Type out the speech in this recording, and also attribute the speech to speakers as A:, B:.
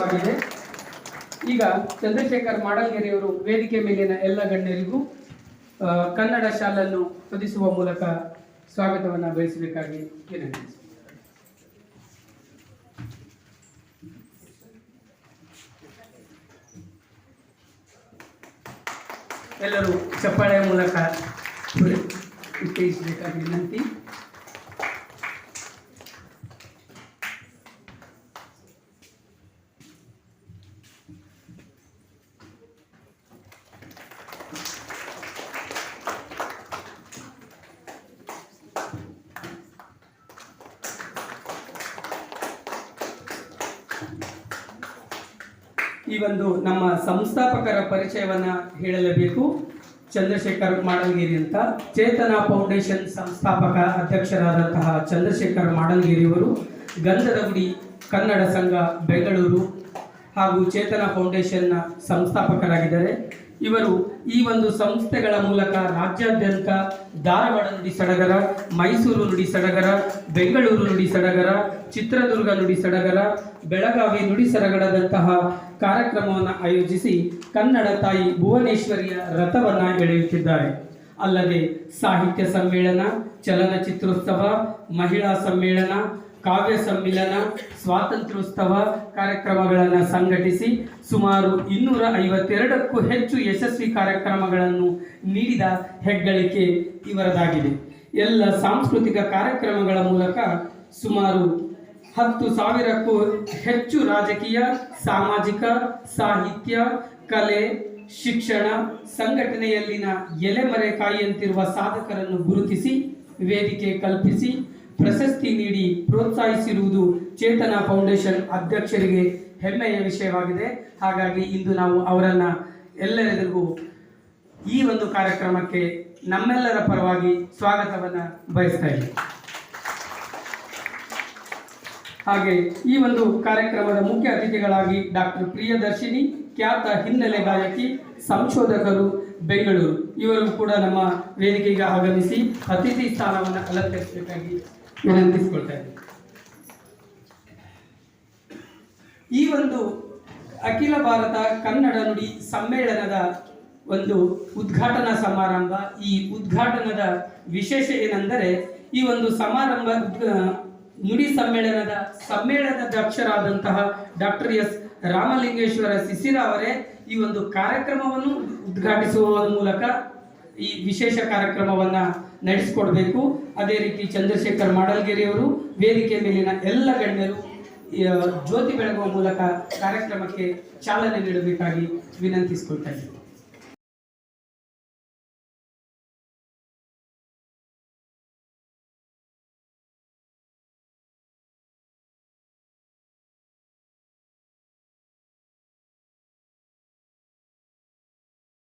A: ಸಂತೋಷವಾಗಿದೆ ಈಗ ಚಂದ್ರಶೇಖರ್ ಮಾಡಲ್ಗೆರೆಯವರು ವೇದಿಕೆ ಮೇಲಿನ ಎಲ್ಲ ಗಣ್ಯರಿಗೂ ಕನ್ನಡ ಶಾಲನ್ನು ಹೊದಿಸುವ ಮೂಲಕ ಸ್ವಾಗತವನ್ನು ಬಯಸಬೇಕಾಗಿ ವಿನಂತಿಸಿ ಎಲ್ಲರೂ ಚಪ್ಪಾಳೆಯ ಮೂಲಕ ಉತ್ತೇಜಿಸಬೇಕಾಗಿ ವಿನಂತಿ. ಈ ಒಂದು ನಮ್ಮ ಸಂಸ್ಥಾಪಕರ ಪರಿಚಯವನ್ನ ಹೇಳಲೇಬೇಕು. ಚಂದ್ರಶೇಖರ್ ಮಾಡಲ್ಗಿರಿ ಅಂತ. ಚೇತನ ಫೌಂಡೇಶನ್ ಸಂಸ್ಥಾಪಕ ಅಧ್ಯಕ್ಷರಾದಂತಹ ಚಂದ್ರಶೇಖರ್ ಮಾಡಲ್ಗಿರಿಯವರು ಗಂಧದ ಗುಡಿ ಕನ್ನಡ ಸಂಘ ಬೆಂಗಳೂರು ಹಾಗೂ ಚೇತನ ಫೌಂಡೇಶನ್ನ ಸಂಸ್ಥಾಪಕರಾಗಿದ್ದಾರೆ. ಇವರು ಈ ಒಂದು ಸಂಸ್ಥೆಗಳ ಮೂಲಕ ರಾಜ್ಯಾದ್ಯಂತ ಧಾರವಾಡ ನುಡಿ ಸಡಗರ, ಮೈಸೂರು ನುಡಿ ಸಡಗರ, ಬೆಂಗಳೂರು ನುಡಿ ಸಡಗರ ಚಿತ್ರದುರ್ಗ ನುಡಿ ಸಡಗರ, ಬೆಳಗಾವಿ ನುಡಿ ಸರಗಡದಂತಹ ಕಾರ್ಯಕ್ರಮವನ್ನು ಆಯೋಜಿಸಿ ಕನ್ನಡ ತಾಯಿ ಭುವನೇಶ್ವರಿಯ ರಥವನ್ನು ಎಳೆಯುತ್ತಿದ್ದಾರೆ. ಅಲ್ಲದೆ ಸಾಹಿತ್ಯ ಸಮ್ಮೇಳನ, ಚಲನಚಿತ್ರೋತ್ಸವ, ಮಹಿಳಾ ಸಮ್ಮೇಳನ, ಕಾವ್ಯ ಸಮ್ಮಿಲನ, ಸ್ವಾತಂತ್ರ್ಯೋತ್ಸವ ಕಾರ್ಯಕ್ರಮಗಳನ್ನು ಸಂಘಟಿಸಿ ಸುಮಾರು ಇನ್ನೂರ ಐವತ್ತೆರಡಕ್ಕೂ ಹೆಚ್ಚು ಯಶಸ್ವಿ ಕಾರ್ಯಕ್ರಮಗಳನ್ನು ನೀಡಿದ ಹೆಗ್ಗಳಿಕೆ ಇವರದಾಗಿದೆ. ಎಲ್ಲ ಸಾಂಸ್ಕೃತಿಕ ಕಾರ್ಯಕ್ರಮಗಳ ಮೂಲಕ ಸುಮಾರು ಹತ್ತು ಸಾವಿರಕ್ಕೂ ಹೆಚ್ಚು ರಾಜಕೀಯ, ಸಾಮಾಜಿಕ, ಸಾಹಿತ್ಯ, ಕಲೆ, ಶಿಕ್ಷಣ, ಸಂಘಟನೆಯಲ್ಲಿನ ಎಲೆಮರೆ ಕಾಯಿಯಂತಿರುವ ಸಾಧಕರನ್ನು ಗುರುತಿಸಿ, ವೇದಿಕೆ ಕಲ್ಪಿಸಿ, ಪ್ರಶಸ್ತಿ ನೀಡಿ ಪ್ರೋತ್ಸಾಹಿಸಿರುವುದು ಚೇತನ ಫೌಂಡೇಶನ್ ಅಧ್ಯಕ್ಷರಿಗೆ ಹೆಮ್ಮೆಯ ವಿಷಯವಾಗಿದೆ. ಹಾಗಾಗಿ ಇಂದು ನಾವು ಅವರನ್ನು ಎಲ್ಲರಿಗೂ ಈ ಒಂದು ಕಾರ್ಯಕ್ರಮಕ್ಕೆ ನಮ್ಮೆಲ್ಲರ ಪರವಾಗಿ ಸ್ವಾಗತವನ್ನು ಬಯಸ್ತಾ ಇದ್ದೀವಿ. ಹಾಗೆ ಈ ಒಂದು ಕಾರ್ಯಕ್ರಮದ ಮುಖ್ಯ ಅತಿಥಿಗಳಾಗಿ ಡಾಕ್ಟರ್ ಪ್ರಿಯದರ್ಶಿನಿ, ಖ್ಯಾತ ಹಿನ್ನೆಲೆ ಗಾಯಕಿ, ಸಂಶೋಧಕರು, ಬೆಂಗಳೂರು. ಇವರು ಕೂಡ ನಮ್ಮ ವೇದಿಕೆಗೆ ಆಗಮಿಸಿ ಅತಿಥಿ ಸ್ಥಾನವನ್ನು ಅಲಂಕರಿಸಬೇಕಾಗಿ ವಿನಂತಿಸಿಕೊಳ್ತಾ ಈ ಒಂದು ಅಖಿಲ ಭಾರತ ಕನ್ನಡ ನುಡಿ ಸಮ್ಮೇಳನದ ಒಂದು ಉದ್ಘಾಟನಾ ಸಮಾರಂಭ. ಈ ಉದ್ಘಾಟನದ ವಿಶೇಷ ಏನೆಂದರೆ ಈ ಒಂದು ಸಮಾರಂಭ ನುಡಿ ಸಮ್ಮೇಳನದ ಸಮ್ಮೇಳನಾಧ್ಯಕ್ಷರಾದಂತಹ ಡಾಕ್ಟರ್ ಎಸ್ ರಾಮಲಿಂಗೇಶ್ವರ ಸಿಸಿರ ಅವರೇ ಈ ಒಂದು ಕಾರ್ಯಕ್ರಮವನ್ನು ಉದ್ಘಾಟಿಸುವ ಮೂಲಕ ಈ ವಿಶೇಷ ಕಾರ್ಯಕ್ರಮವನ್ನ ನಡೆಸಿಕೊಡ್ಬೇಕು. ಅದೇ ರೀತಿ ಚಂದ್ರಶೇಖರ್ ಮಾಡಲ್ಗಿರಿಯವರು ವೇದಿಕೆ ಮೇಲಿನ ಎಲ್ಲ ಗಣ್ಯರು ಜ್ಯೋತಿ ಬೆಳಗುವ ಮೂಲಕ ಕಾರ್ಯಕ್ರಮಕ್ಕೆ ಚಾಲನೆ ನೀಡಬೇಕಾಗಿ ವಿನಂತಿಸಿಕೊಳ್ತಾ ಇದ್ದೀನಿ.